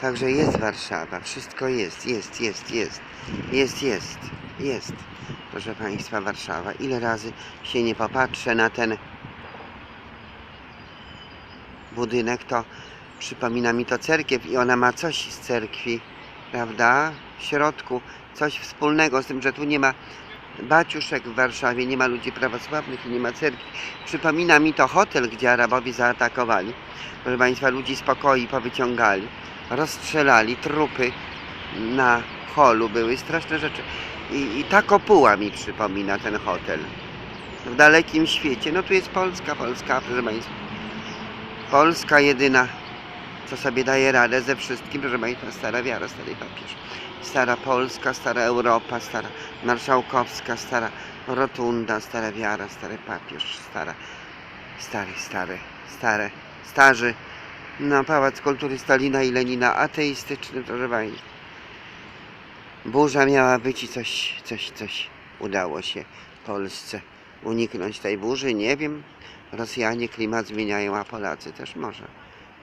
Także jest Warszawa, wszystko jest, jest, jest, jest, jest, jest, jest. Proszę Państwa, Warszawa. Ile razy się nie popatrzę na ten budynek, to przypomina mi to cerkiew i ona ma coś z cerkwi, prawda? W środku coś wspólnego z tym, że tu nie ma baciuszek w Warszawie, nie ma ludzi prawosławnych i nie ma cerkwi. Przypomina mi to hotel, gdzie Arabowie zaatakowali. Proszę Państwa, ludzi z pokoi powyciągali, rozstrzelali, trupy na holu były, straszne rzeczy. I, I ta kopuła mi przypomina ten hotel. W dalekim świecie. No tu jest Polska, Polska, proszę Państwa. Polska jedyna, co sobie daje radę ze wszystkim, proszę Państwa, stara wiara, stary papież. Stara Polska, stara Europa, stara Marszałkowska, stara Rotunda, stara wiara, stary papież, stara, stary, stary, stare, starzy. No, Pałac Kultury Stalina i Lenina, ateistyczny, proszę Państwa. Burza miała być i coś, coś, coś udało się Polsce uniknąć tej burzy. Nie wiem, Rosjanie klimat zmieniają, a Polacy też może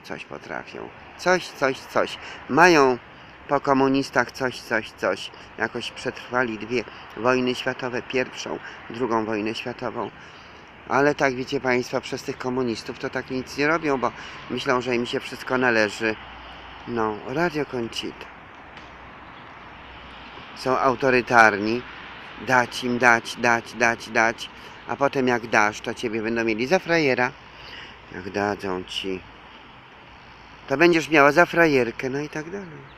coś potrafią. Coś, coś, coś. Mają po komunistach coś, coś, coś. Jakoś przetrwali dwie wojny światowe, pierwszą, drugą wojnę światową. Ale tak wiecie Państwo, przez tych komunistów to tak nic nie robią, bo myślą, że im się wszystko należy. No, Radio Conchita. Są autorytarni. Dać im, dać, dać, dać, dać. A potem jak dasz, to ciebie będą mieli za frajera. Jak dadzą ci, to będziesz miała za frajerkę, no i tak dalej.